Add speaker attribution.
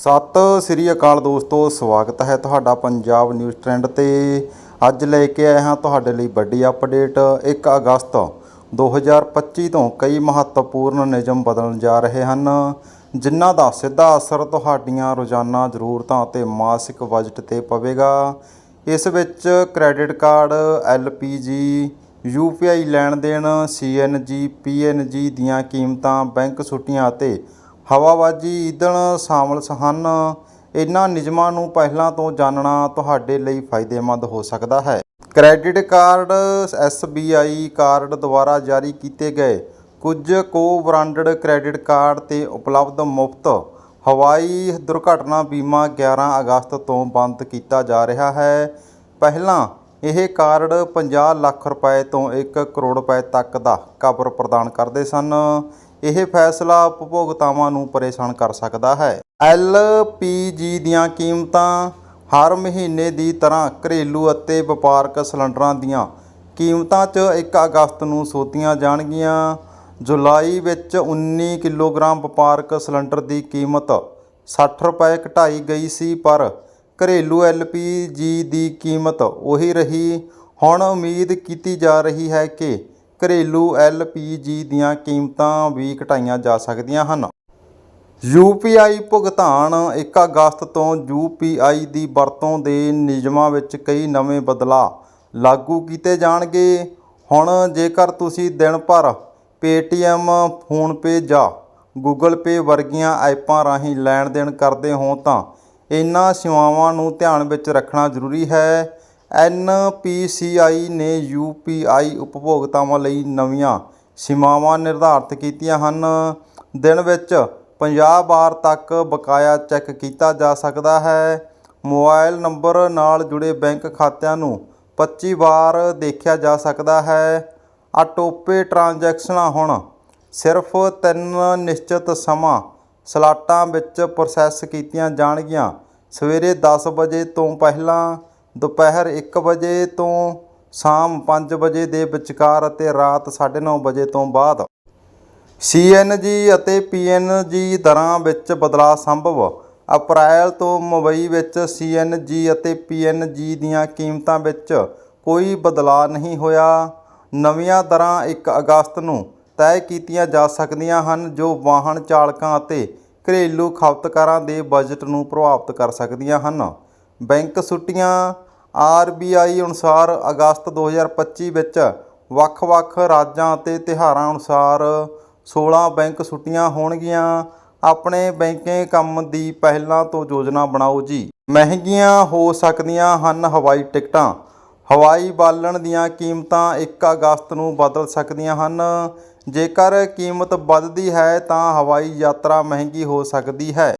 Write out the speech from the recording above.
Speaker 1: ਸਤਿ ਸ੍ਰੀ ਅਕਾਲ ਦੋਸਤੋ, ਸਵਾਗਤ ਹੈ ਤੁਹਾਡਾ ਪੰਜਾਬ ਨਿਊਜ਼ ਟ੍ਰੈਂਡ ਤੇ। ਅੱਜ ਲੈ ਕੇ ਆਏ ਹਾਂ ਤੁਹਾਡੇ ਲਈ ਵੱਡੀ ਅਪਡੇਟ। 1 ਅਗਸਤ 2025 ਤੋਂ ਕਈ ਮਹੱਤਵਪੂਰਨ ਨਿਯਮ ਬਦਲਣ ਜਾ ਰਹੇ ਹਨ, ਜਿਨ੍ਹਾਂ ਦਾ ਸਿੱਧਾ ਅਸਰ ਤੁਹਾਡੀਆਂ ਰੋਜ਼ਾਨਾ ਜ਼ਰੂਰਤਾਂ ਅਤੇ ਮਾਸਿਕ ਬਜਟ ਤੇ ਪਵੇਗਾ। ਇਸ ਵਿੱਚ ਕ੍ਰੈਡਿਟ ਕਾਰਡ ਐਲਪੀਜੀ ਯੂਪੀਆਈ ਲੈਣ ਦੇਣ ਸੀਐਨਜੀ ਪੀਐਨਜੀ ਦੀਆਂ ਕੀਮਤਾਂ, ਬੈਂਕ ਛੁੱਟੀਆਂ ਅਤੇ ਹਵਾਬਾਜੀ ਈਂਧਣ ਸ਼ਾਮਲ ਹਨ ਇਹਨਾਂ ਨਿਯਮਾਂ ਨੂੰ ਪਹਿਲਾਂ ਤੋਂ ਜਾਣਨਾ ਤੁਹਾਡੇ ਲਈ ਫਾਇਦੇਮੰਦ ਹੋ ਸਕਦਾ ਹੈ। ਕ੍ਰੈਡਿਟ ਕਾਰਡ SBI ਕਾਰਡ ਦੁਆਰਾ ਜਾਰੀ ਕੀਤੇ ਗਏ ਕੁਝ ਕੋ ਬ੍ਰਾਂਡਡ ਕ੍ਰੈਡਿਟ ਕਾਰਡ ਤੇ ਉਪਲਬਧ ਮੁਫਤ ਹਵਾਈ ਦੁਰਘਟਨਾ ਬੀਮਾ 11 ਅਗਸਤ ਤੋਂ ਬੰਦ ਕੀਤਾ ਜਾ ਰਿਹਾ ਹੈ। ਪਹਿਲਾਂ ਇਹ ਕਾਰਡ 50 ਲੱਖ ਰੁਪਏ ਤੋਂ 1 ਕਰੋੜ ਰੁਪਏ ਤੱਕ ਦਾ ਕਵਰ ਪ੍ਰਦਾਨ ਕਰਦੇ ਸਨ। ਇਹ ਫੈਸਲਾ ਉਪਭੋਗਤਾਵਾਂ ਨੂੰ ਪਰੇਸ਼ਾਨ ਕਰ ਸਕਦਾ ਹੈ। ਐਲਪੀਜੀ ਦੀਆਂ ਕੀਮਤਾਂ ਹਰ ਮਹੀਨੇ ਦੀ ਤਰ੍ਹਾਂ ਘਰੇਲੂ ਅਤੇ ਵਪਾਰਕ ਸਿਲੰਡਰਾਂ ਦੀਆਂ ਕੀਮਤਾਂ 'ਚ 1 ਅਗਸਤ ਨੂੰ ਸੋਤੀਆਂ ਜਾਣਗੀਆਂ। ਜੁਲਾਈ ਵਿੱਚ 19 ਕਿਲੋਗ੍ਰਾਮ ਵਪਾਰਕ ਸਿਲੰਡਰ ਦੀ ਕੀਮਤ 60 ਰੁਪਏ ਘਟਾਈ ਗਈ ਸੀ, ਪਰ ਘਰੇਲੂ ਐਲਪੀਜੀ ਦੀ ਕੀਮਤ ਉਹੀ ਰਹੀ। ਹੁਣ ਉਮੀਦ ਕੀਤੀ ਜਾ ਰਹੀ ਹੈ ਕਿ ਘਰੇਲੂ ਐੱਲ ਪੀ ਜੀ ਦੀਆਂ ਕੀਮਤਾਂ ਵੀ ਘਟਾਈਆਂ ਜਾ ਸਕਦੀਆਂ ਹਨ। ਯੂਪੀਆਈ ਭੁਗਤਾਨ 1 ਅਗਸਤ ਤੋਂ ਯੂਪੀਆਈ ਦੀ ਵਰਤੋਂ ਦੇ ਨਿਯਮਾਂ ਵਿੱਚ ਕਈ ਨਵੇਂ ਬਦਲਾਅ ਲਾਗੂ ਕੀਤੇ ਜਾਣਗੇ। ਹੁਣ ਜੇਕਰ ਤੁਸੀਂ ਦਿਨ ਭਰ ਪੇਟੀਐਮ, ਫੋਨਪੇ ਜਾਂ ਗੂਗਲ ਪੇ ਵਰਗੀਆਂ ਐਪਾਂ ਰਾਹੀਂ ਲੈਣ ਦੇਣ ਕਰਦੇ ਹੋ ਤਾਂ ਇਹਨਾਂ ਸੇਵਾਵਾਂ ਨੂੰ ਧਿਆਨ ਵਿੱਚ ਰੱਖਣਾ ਜ਼ਰੂਰੀ ਹੈ। ਐਨਪੀਸੀਆਈ ਨੇ ਯੂਪੀਆਈ ਉਪਭੋਗਤਾਵਾਂ ਲਈ ਨਵੀਆਂ ਸੀਮਾਵਾਂ ਨਿਰਧਾਰਤ ਕੀਤੀਆਂ ਹਨ। ਦਿਨ ਵਿੱਚ 50 ਵਾਰ ਤੱਕ ਬਕਾਇਆ ਚੈੱਕ ਕੀਤਾ ਜਾ ਸਕਦਾ ਹੈ। ਮੋਬਾਈਲ ਨੰਬਰ ਨਾਲ ਜੁੜੇ ਬੈਂਕ ਖਾਤਿਆਂ ਨੂੰ 25 ਵਾਰ ਦੇਖਿਆ ਜਾ ਸਕਦਾ ਹੈ। ਆਟੋਪੇ ਟ੍ਰਾਂਜੈਕਸ਼ਨਾਂ ਹੁਣ ਸਿਰਫ ਤਿੰਨ ਨਿਸ਼ਚਿਤ ਸਮਾਂ ਸਲਾਟਾਂ ਵਿੱਚ ਪ੍ਰੋਸੈਸ ਕੀਤੀਆਂ ਜਾਣਗੀਆਂ। ਸਵੇਰੇ 10 ਵਜੇ ਤੋਂ ਪਹਿਲਾਂ ਦੁਪਹਿਰ ਇੱਕ ਵਜੇ ਤੋਂ ਸ਼ਾਮ ਪੰਜ ਵਜੇ ਦੇ ਵਿਚਕਾਰ ਅਤੇ ਰਾਤ 9:30 ਵਜੇ ਤੋਂ ਬਾਅਦ। ਸੀਐਨਜੀ ਅਤੇ ਪੀਐਨਜੀ ਦਰਾਂ ਵਿੱਚ ਬਦਲਾਅ ਸੰਭਵ। ਅਪ੍ਰੈਲ ਤੋਂ ਮੁੰਬਈ ਵਿੱਚ ਸੀਐਨਜੀ ਅਤੇ ਪੀਐਨਜੀ ਦੀਆਂ ਕੀਮਤਾਂ ਵਿੱਚ ਕੋਈ ਬਦਲਾਅ ਨਹੀਂ ਹੋਇਆ। ਨਵੀਆਂ ਦਰਾਂ 1 ਅਗਸਤ ਨੂੰ ਤੈਅ ਕੀਤੀਆਂ ਜਾ ਸਕਦੀਆਂ ਹਨ, ਜੋ ਵਾਹਨ ਚਾਲਕਾਂ ਅਤੇ ਘਰੇਲੂ ਖਪਤਕਾਰਾਂ ਦੇ ਬਜਟ ਨੂੰ ਪ੍ਰਭਾਵਿਤ ਕਰ ਸਕਦੀਆਂ ਹਨ। ਬੈਂਕ ਛੁੱਟੀਆਂ ਆਰਬੀਆਈ ਅਨੁਸਾਰ ਅਗਸਤ 2025 ਵਿੱਚ ਵੱਖ-ਵੱਖ ਰਾਜਾਂ ਅਤੇ ਤਿਉਹਾਰਾਂ ਅਨੁਸਾਰ 16 ਬੈਂਕ ਛੁੱਟੀਆਂ ਹੋਣਗੀਆਂ। ਆਪਣੇ ਬੈਂਕਿੰਗ ਕੰਮ ਦੀ ਪਹਿਲਾਂ ਤੋਂ ਯੋਜਨਾ ਬਣਾਓ ਜੀ। ਮਹਿੰਗੀਆਂ ਹੋ ਸਕਦੀਆਂ ਹਨ ਹਵਾਈ ਟਿਕਟਾਂ। ਹਵਾਈ ਬਾਲਣ ਦੀਆਂ ਕੀਮਤਾਂ 1 ਅਗਸਤ ਨੂੰ ਬਦਲ ਸਕਦੀਆਂ ਹਨ। ਜੇਕਰ ਕੀਮਤ ਵੱਧਦੀ ਹੈ ਤਾਂ ਹਵਾਈ ਯਾਤਰਾ ਮਹਿੰਗੀ ਹੋ ਸਕਦੀ ਹੈ।